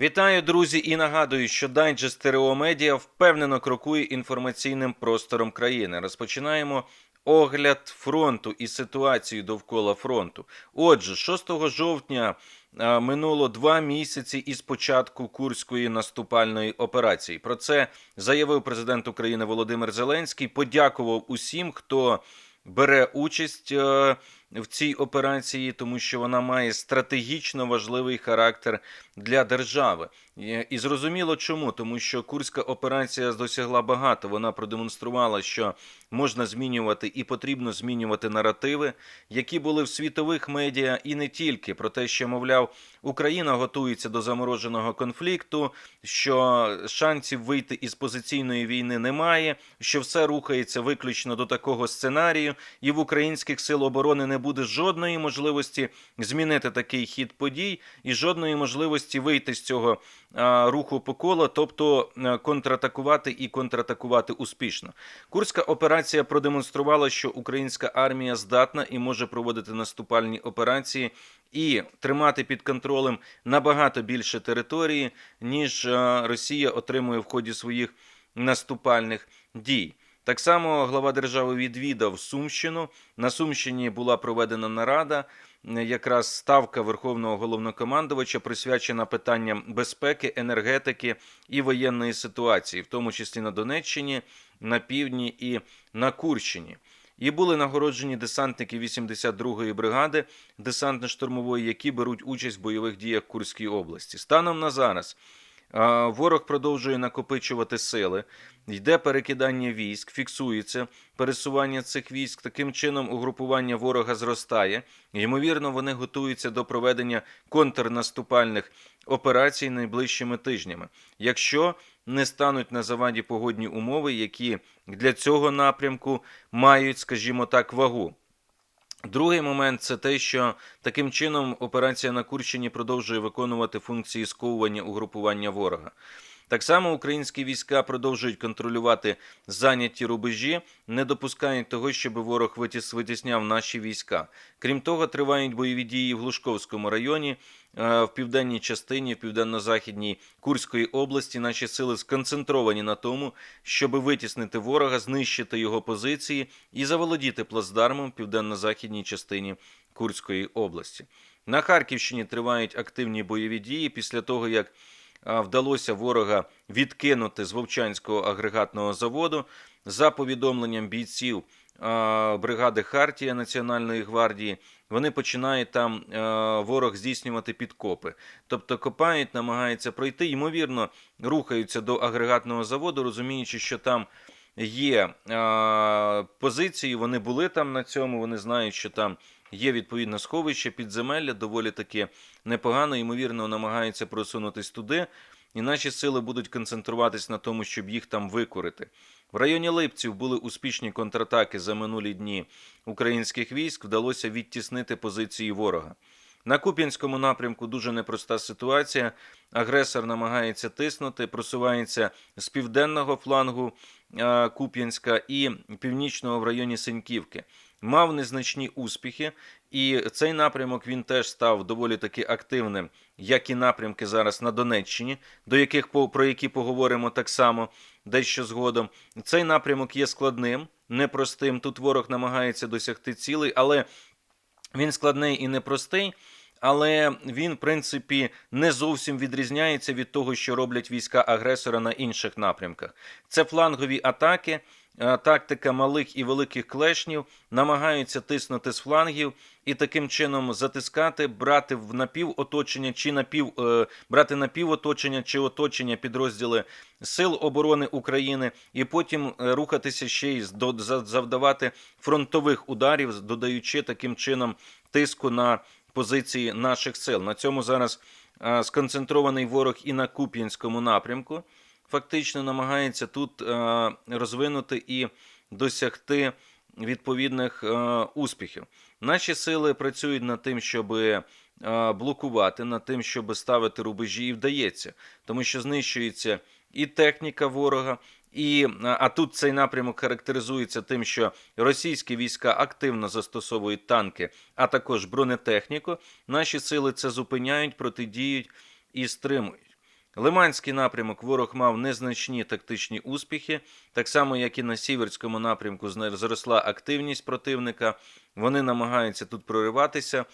Вітаю, друзі, і нагадую, що дайджест ТРО Медіа впевнено крокує інформаційним простором країни. Розпочинаємо огляд фронту і ситуацію довкола фронту. Отже, 6 жовтня минуло два місяці із початку курської наступальної операції. Про це заявив президент України Володимир Зеленський. Подякував усім, хто бере участь е, в цій операції, тому що вона має стратегічно важливий характер для держави. І- зрозуміло чому, тому що Курська операція досягла багато. Вона продемонструвала, що можна змінювати і потрібно змінювати наративи, які були в світових медіа, і не тільки про те, що мовляв, Україна готується до замороженого конфлікту, що шансів вийти із позиційної війни немає, що все рухається виключно до такого сценарію, і в українських сил оборони не буде жодної можливості змінити такий хід подій і жодної можливості вийти з цього руху по колу, тобто е, контратакувати і контратакувати успішно. Курська операція продемонструвала, що українська армія здатна і може проводити наступальні операції і тримати під контролем набагато більше території, ніж е, Росія отримує в ході своїх наступальних дій. Так само глава держави відвідав Сумщину. На Сумщині була проведена нарада. е, Якраз ставка Верховного головнокомандувача присвячена питанням безпеки, енергетики і воєнної ситуації, в тому числі на Донеччині, на півдні і на Курщині. І були нагороджені десантники 82-ї бригади десантно-штурмової, які беруть участь в бойових діях Курської області. Станом на зараз ворог продовжує накопичувати сили, йде перекидання військ, фіксується пересування цих військ. Таким чином, угрупування ворога зростає. Ймовірно, вони готуються до проведення контрнаступальних операцій найближчими тижнями, якщо не стануть на заваді погодні умови, які для цього напрямку мають, скажімо так, вагу. Другий момент це те, що таким чином операція на Курщині продовжує виконувати функції сковування угрупування ворога. Так само українські війська продовжують контролювати зайняті рубежі, не допускають того, щоб ворог витіс- витісняв наші війська. Крім того, тривають бойові дії в Глушковському районі, е, в південній частині, в південно-західній Курської області. Наші сили сконцентровані на тому, щоб витіснити ворога, знищити його позиції і заволодіти плацдармом в південно-західній частині Курської області. На Харківщині тривають активні бойові дії після того, як вдалося ворога відкинути з Вовчанського агрегатного заводу за повідомленням бійців бригади Хартія Національної гвардії. Вони починають там ворог здійснювати підкопи, тобто копають, намагаються пройти. Ймовірно, рухаються до агрегатного заводу, розуміючи, що там є а, позиції. Вони були там на цьому. Вони знають, що там є відповідне сховище, підземелля, доволі таки непогано, ймовірно, намагаються просунутись туди, і наші сили будуть концентруватись на тому, щоб їх там викорити. В районі Липців були успішні контратаки за минулі дні українських військ. Вдалося відтіснити позиції ворога. На Куп'янському напрямку дуже непроста ситуація. Агресор намагається тиснути, просувається з південного флангу е, Куп'янська і північного в районі Синьківки. Мав незначні успіхи, і цей напрямок він теж став доволі таки активним, як і напрямки зараз на Донеччині, до яких про які поговоримо так само дещо згодом. Цей напрямок є складним, непростим. Тут ворог намагається досягти цілей, але він складний і непростий. Але він, в принципі, не зовсім відрізняється від того, що роблять війська агресора на інших напрямках. Це флангові атаки, е, тактика малих і великих клешнів, намагаються тиснути з флангів і таким чином затискати, брати в напівоточення чи напів, е, брати напівоточення чи оточення підрозділи Сил оборони України, і потім е, рухатися ще й завдавати фронтових ударів, додаючи таким чином тиску на позиції наших сил. На цьому зараз е, сконцентрований ворог і на Куп'янському напрямку. Фактично намагається тут е, розвинути і досягти відповідних е, успіхів. Наші сили працюють над тим, щоб блокувати, над тим, щоб ставити рубежі, і вдається, тому що знищується і техніка ворога. І а а тут цей напрямок характеризується тим, що російські війська активно застосовують танки, а також бронетехніку. Наші сили це зупиняють, протидіють і стримують. Лиманський напрямок ворог мав незначні тактичні успіхи, так само як і на Сіверському напрямку зросла активність противника. Вони намагаються тут прориватися.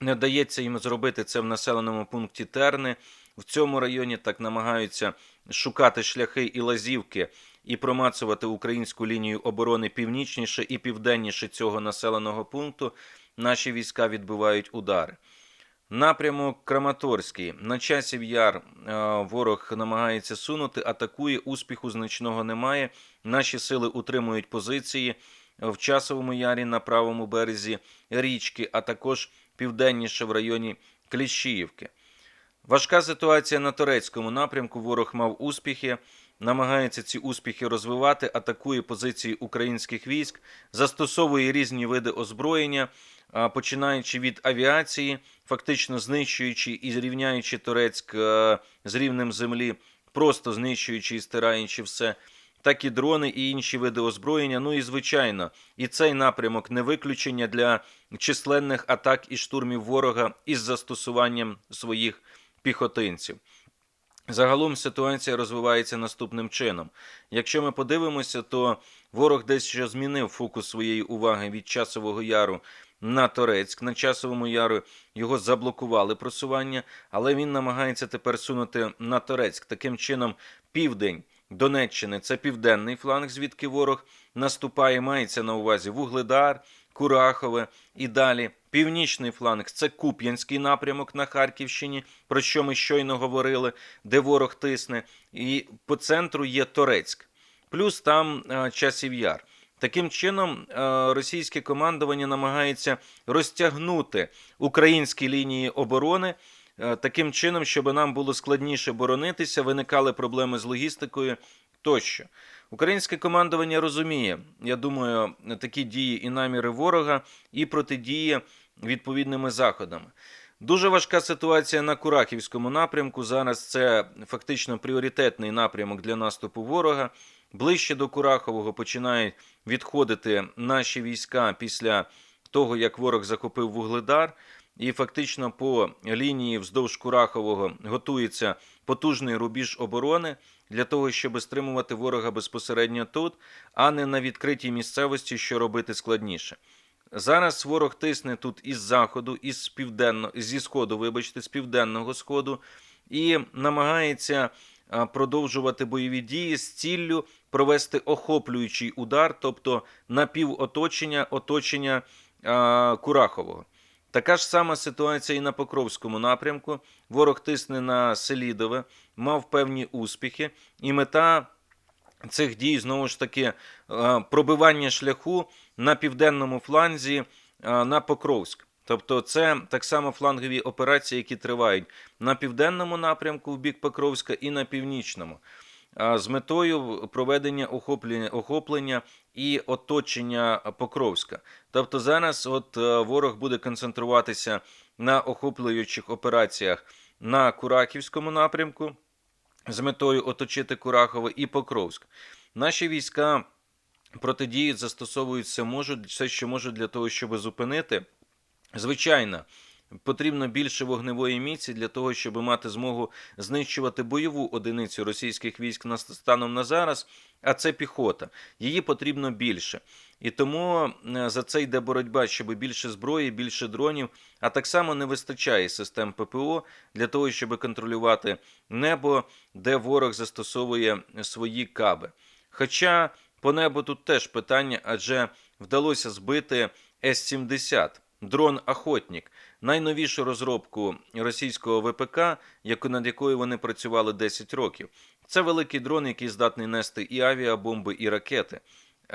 Не вдається їм зробити це в населеному пункті Терни. В цьому районі так намагаються шукати шляхи і лазівки і промацувати українську лінію оборони північніше і південніше цього населеного пункту. Наші війська відбивають удари. Напрямок Краматорський. На часів яр е, ворог намагається сунути, атакує, успіху значного немає. Наші сили утримують позиції в часовому ярі на правому березі річки, а також південніше в районі Кліщіївки. Важка ситуація на турецькому напрямку. Ворог мав успіхи, намагається ці успіхи розвивати, атакує позиції українських військ, застосовує різні види озброєння, починаючи від авіації, фактично знищуючи і зрівняючи Турецьк е, з рівнем землі, просто знищуючи і стираючи все. Так і дрони і інші види озброєння. Ну і звичайно, і цей напрямок не виключення для численних атак і штурмів ворога із застосуванням своїх піхотинців. Загалом ситуація розвивається наступним чином. Якщо ми подивимося, то ворог дещо змінив фокус своєї уваги від часового яру на Торецьк. На часовому яру його заблокували просування, але він намагається тепер сунути на Торецьк. Таким чином, південь Донеччини це південний фланг, звідки ворог наступає. Мається на увазі Вугледар, Курахове і далі. Північний фланг це Куп'янський напрямок на Харківщині, про що ми щойно говорили, де ворог тисне. І по центру є Торецьк, плюс там е, часів яр. Таким чином, е, російське командування намагається розтягнути українські лінії оборони е, таким чином, щоб нам було складніше боронитися, виникали проблеми з логістикою тощо. Українське командування розуміє, я думаю, такі дії і наміри ворога і протидіє відповідними заходами. Дуже важка ситуація на Курахівському напрямку. Зараз це фактично пріоритетний напрямок для наступу ворога. Ближче до Курахового починають відходити наші війська після того, як ворог захопив Вугледар. І фактично по лінії вздовж Курахового готується потужний рубіж оборони для того, щоб стримувати ворога безпосередньо тут, а не на відкритій місцевості, що робити складніше. Зараз ворог тисне тут із заходу, із південно, зі сходу, вибачте, з південного сходу, і намагається продовжувати бойові дії з ціллю провести охоплюючий удар, тобто напівоточення оточення а, Курахового. Така ж сама ситуація і на Покровському напрямку. Ворог тисне на Селідове, мав певні успіхи, і мета цих дій знову ж таки е, пробивання шляху на південному фланзі е, на Покровськ. Тобто, це так само флангові операції, які тривають на південному напрямку в бік Покровська і на північному. З метою проведення охоплення, охоплення і оточення Покровська. Тобто зараз от е, ворог буде концентруватися на охоплюючих операціях на Кураківському напрямку з метою оточити Курахове і Покровськ. Наші війська протидіють, застосовують все, можуть, все, що можуть для того, щоб зупинити. Звичайно, потрібно більше вогневої міці для того, щоб мати змогу знищувати бойову одиницю російських військ на станом на зараз, а це піхота. Її потрібно більше. І тому е, за це йде боротьба, щоб більше зброї, більше дронів, а так само не вистачає систем ППО для того, щоб контролювати небо, де ворог застосовує свої каби. Хоча по небу тут теж питання, адже вдалося збити С-70, дрон Охотник, найновішу розробку російського ВПК, над якою вони працювали 10 років. Це великий дрон, який здатний нести і авіабомби, і ракети,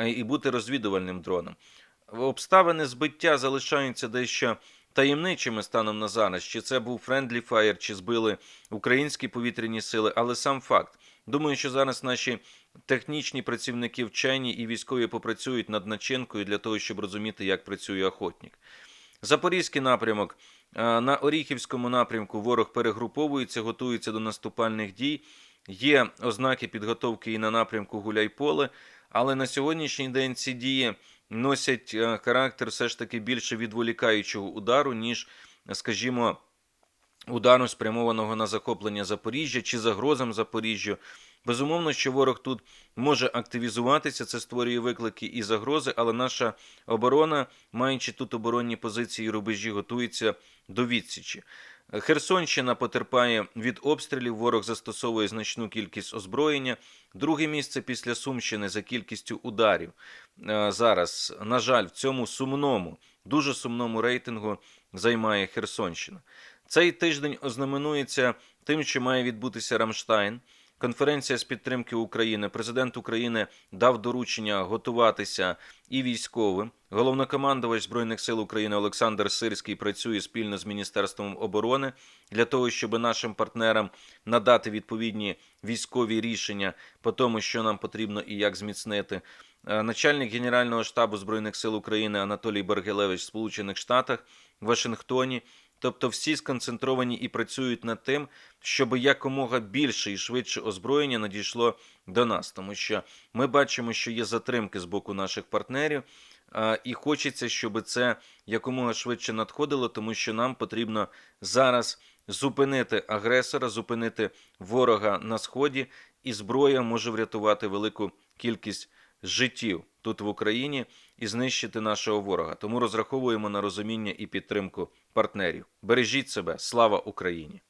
і бути розвідувальним дроном. Обставини збиття залишаються дещо таємничими станом на зараз. Чи це був Friendly Fire, чи збили українські повітряні сили, але сам факт. Думаю, що зараз наші технічні працівники вчені і військові попрацюють над начинкою для того, щоб розуміти, як працює охотник. Запорізький напрямок. Е, На Оріхівському напрямку ворог перегруповується, готується до наступальних дій. Є ознаки підготовки і на напрямку Гуляйполе, але на сьогоднішній день ці дії носять е, характер все ж таки більше відволікаючого удару, ніж, скажімо, удару, спрямованого на захоплення Запоріжжя чи загрозам Запоріжжю. Безумовно, що ворог тут може активізуватися, це створює виклики і загрози, але наша оборона, маючи тут оборонні позиції і рубежі, готується до відсічі. Херсонщина потерпає від обстрілів. Ворог застосовує значну кількість озброєння. Друге місце після Сумщини за кількістю ударів. Е, Зараз, на жаль, в цьому сумному, дуже сумному рейтингу займає Херсонщина. Цей тиждень ознаменується тим, що має відбутися Рамштайн. Конференція з підтримки України. Президент України дав доручення готуватися і військовим. Головнокомандувач Збройних сил України Олександр Сирський працює спільно з Міністерством оборони для того, щоб нашим партнерам надати відповідні військові рішення по тому, що нам потрібно і як зміцнити. Е, Начальник Генерального штабу Збройних сил України Анатолій Бергелевич в Сполучених Штатах в Вашингтоні. Тобто всі сконцентровані і працюють над тим, щоб якомога більше і швидше озброєння надійшло до нас, тому що ми бачимо, що є затримки з боку наших партнерів, і хочеться, щоб це якомога швидше надходило, тому що нам потрібно зараз зупинити агресора, зупинити ворога на сході, і зброя може врятувати велику кількість життів тут в Україні і знищити нашого ворога. Тому розраховуємо на розуміння і підтримку партнерів. Бережіть себе, слава Україні!